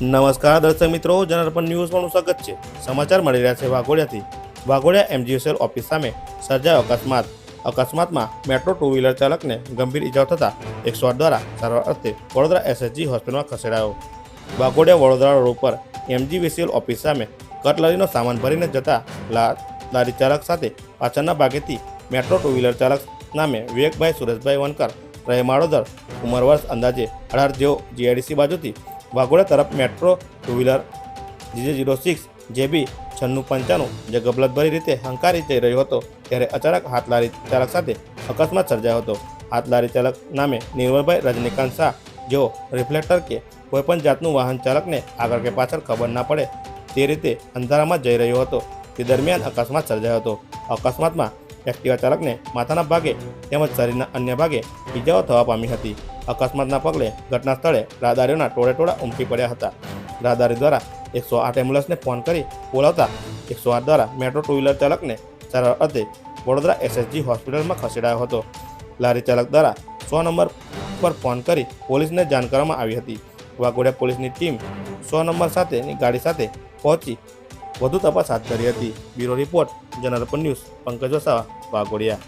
નમસ્કાર દર્શક મિત્રો, જનાર્પણ ન્યૂઝમાં સ્વાગત છે. સમાચાર મળી રહ્યા છે વાઘોડિયાથી. વાઘોડિયા એમજીએસએલ ઓફિસ સામે સર્જાયો અકસ્માત. અકસ્માતમાં મેટ્રો ટુ વ્હીલર ચાલકને ગંભીર ઇજાઓ થતાં એકસો આઠ દ્વારા સારવાર અર્થે વડોદરા એસએસજી હોસ્પિટલમાં ખસેડાયો. વાઘોડિયા વડોદરા રોડ પર એમજીવીસીએલ ઓફિસ સામે કટલરીનો સામાન ભરીને જતા લારી ચાલક સાથે પાછળના ભાગેથી મેટ્રો ટુ વ્હીલર ચાલક નામે વિવેકભાઈ સુરેશભાઈ વનકર રહે માળોદર ઉંમર વર્ષ અંદાજે અઢાર જેઓ જીઆઈડીસી બાજુથી વાઘોડિયા તરફ metro two wheeler GJ zero six JB છન્નું પંચાણું જે ગબલતભરી રીતે હંકારી જઈ રહ્યો હતો ત્યારે અચાનક હાથ લારી ચાલક સાથે અકસ્માત સર્જાયો હતો. હાથ લારી ચાલક નામે નિર્મલભાઈ રજનીકાંત શાહ, જેઓ રિફ્લેક્ટર કે કોઈપણ જાતનું વાહન ચાલકને આગળ કે પાછળ ખબર ના પડે તે રીતે અંધારામાં જઈ રહ્યો હતો. તે દરમિયાન અકસ્માત સર્જાયો હતો. અકસ્માતમાં એક્ટિવા ચાલકને માથાના ભાગે તેમજ શરીરના અન્ય ભાગે ઈજાઓ થવા પામી હતી. અકસ્માતના પગલે ઘટના સ્થળે રાહદારીઓના ટોળે ટોળા ઉમટી પડ્યા હતા. રાહદારી દ્વારા એકસો આઠ એમ્બ્યુલન્સને ફોન કરી બોલાવતા એકસો આઠ દ્વારા મેટ્રો ટુ વ્હીલર ચાલકને સારવાર અર્થે વડોદરા એસએસજી હોસ્પિટલમાં ખસેડાયો હતો. લારી ચાલક દ્વારા સો નંબર પર ફોન કરી પોલીસને જાણ કરવામાં આવી હતી. વાઘોડિયા પોલીસની ટીમ સો નંબર સાથેની ગાડી સાથે પહોંચી વધુ તપાસ હાથ ધરી હતી. Bureau report, general news, Pankaj Vasava, Waghodia.